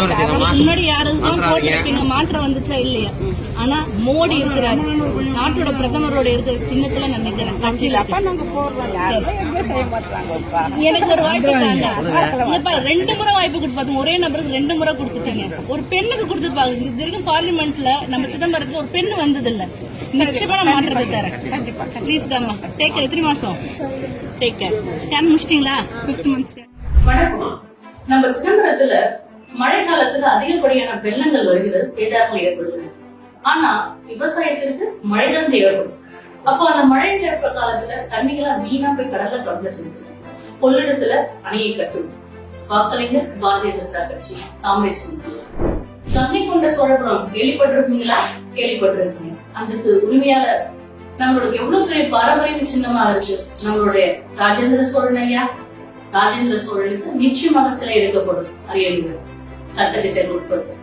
முன்னாடி யாரும் போட்டிருப்பீங்க மாற்றம் வந்துச்சா இல்லையா? ஆனா மோடி இருக்கிறாரு. நாட்டோட பிரதமரோட இருக்கிற சின்னத்துல நான் நிக்கிறேன் கட்சியில நாங்க போடுறோம். யாரும் எதுவுமே செய்ய மாட்டாங்கப்பா. எனக்கு ஒரு வாய்ப்பு தாங்க. ரெண்டு முறை வாய்ப்பு கொடுப்பாங்க ஒரே நபருக்கு ரெண்டு முறை கொடுத்துட்டீங்க. ஒரு பெண்ணுக்கு கொடுத்துருப்பாங்க இது வரைக்கும் பார்லிமெண்ட்ல நம்ம சிதம்பரத்துல ஒரு பெண்ணு வந்தது இல்ல நிச்சயமா நான் மாற்றத்தை தரேன். ப்ளீஸ் டேக் கேர் எத்தனை மாசம்? டேக் கேர் ஸ்கேன் முடிச்சிட்டீங்களா? ஃபிஃப்த் மந்த் ஸ்கேன் வணக்கம். நம்ம சிதம்பரத்துல மழை காலத்துல அதிகப்படியான வெள்ளங்கள் வருகிறது சேதாரங்கள் ஏற்படுகிறது ஆனா விவசாயத்திற்கு மழைதான் தேவைப்படும். அப்போ அந்த மழை ஏற்ப காலத்துல தண்ணிகளாம் வீணா போய் கடல்ல கலந்துட்டு இருக்கு. கொள்ளிடத்துல அணையை கட்டும். வாக்களிஞர் பாரதிய ஜனதா கட்சி தாமரை தண்ணி கொண்ட சோழபுரம் கேள்விப்பட்டிருக்கீங்களா? கேள்விப்பட்டிருக்கீங்க. அதுக்கு உரிமையாளர். நம்மளுக்கு எவ்வளவு பெரிய பாரம்பரிய சின்னமா இருக்கு. நம்மளுடைய ராஜேந்திர சோழன் ஐயா. ராஜேந்திர சோழனுக்கு நிச்சயமாக சிலை எடுக்கப்படும். அரியலூர் சட்டத்திட்டம் உட்பட்டு.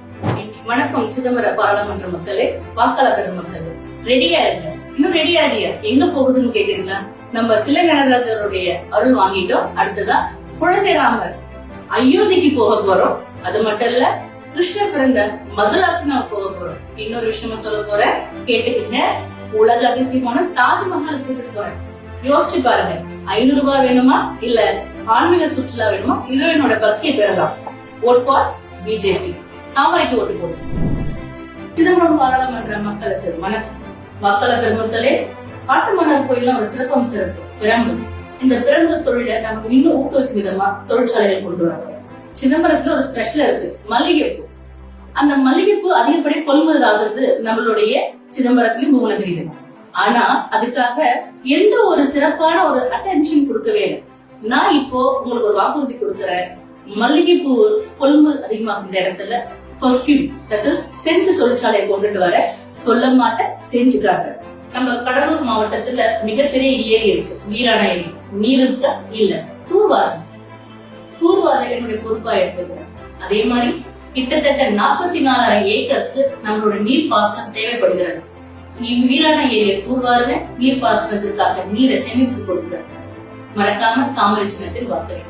வணக்கம் சிதம்பர பாராளுமன்ற மக்களே வாக்காளர் பெருமக்களே ரெடியா இருங்க. இன்னும் ரெடியா இல்லையா? எங்க போகுதுன்னு கேக்குறீங்களா? நம்ம தில நடராஜருடைய அருள் வாங்கிட்டோம். அடுத்ததா குழந்தை ராமர் அயோத்திக்கு போக போறோம். அது மட்டும் இல்ல கிருஷ்ணர் பிறந்த மதுராக்கு நாம போக போறோம். இன்னொரு விஷயமா சொல்ல போறேன். கேட்டுக்குங்க. உலக அதிசயமான தாஜ்மஹாலுக்கு கூட்டிட்டு போறேன். யோசிச்சு பாருங்க. ஐநூறு ரூபாய் வேணுமா? இல்ல ஆன்மீக சுற்றுலா வேணுமா? ஹீரோயினோட பக்தியை பெறலாம். ஓட் ஃபார் பிஜேபி தாமரைக்கு ஓட்டு போடும் சிதம்பரம் பாராளுமன்ற மக்களுக்கு வணக்கம். மக்கள பெருமக்களே காட்டுமன்னர் கோயில்ல ஒரு சிறப்பம் சிறப்பு பிரம்பு இந்த பிரம்பு தொழிலை நம்ம இன்னும் ஊக்குவிக்கும் விதமா தொழிற்சாலைகள் கொண்டு வரோம். சிதம்பரத்துல ஒரு ஸ்பெஷல் இருக்கு மல்லிகைப்பூ. அந்த மல்லிகைப்பூ அதிகப்படி கொள்முதல் ஆகுறது நம்மளுடைய சிதம்பரத்திலும் புவனகிரியிலும். ஆனா அதுக்காக எந்த ஒரு சிறப்பான ஒரு அட்டென்ஷன் கொடுக்கவே இல்லை. நான் இப்போ உங்களுக்கு ஒரு வாக்குறுதி கொடுக்குறேன். மல்லிகைப்பூ கொள்முதல் அதிகமாகும் இந்த இடத்துல பர்ஃபியூம் தட் இஸ் சென்ட் தொழிற்சாலையை கொண்டுட்டு வர சொல்ல மாட்டேன் செஞ்சு நம்ம கடலூர் மாவட்டத்துல மிகப்பெரிய ஏரி இருக்கு வீராண ஏரி. நீர் இருக்கா இல்ல. தூர்வாரம். தூர்வாரம் என்னுடைய பொறுப்பா எடுத்துக்கிறேன். அதே மாதிரி கிட்டத்தட்ட நாற்பத்தி நாலாயிரம் ஏக்கருக்கு நம்மளோட நீர் பாசனம் தேவைப்படுகிறது. இவ் வீராண ஏரியை தூர்வாருங்க நீர் பாசனத்துக்காக நீரை சேமித்து கொடுக்குறேன் மறக்காம தாமரை சின்னத்தில் வாக்களிங்க.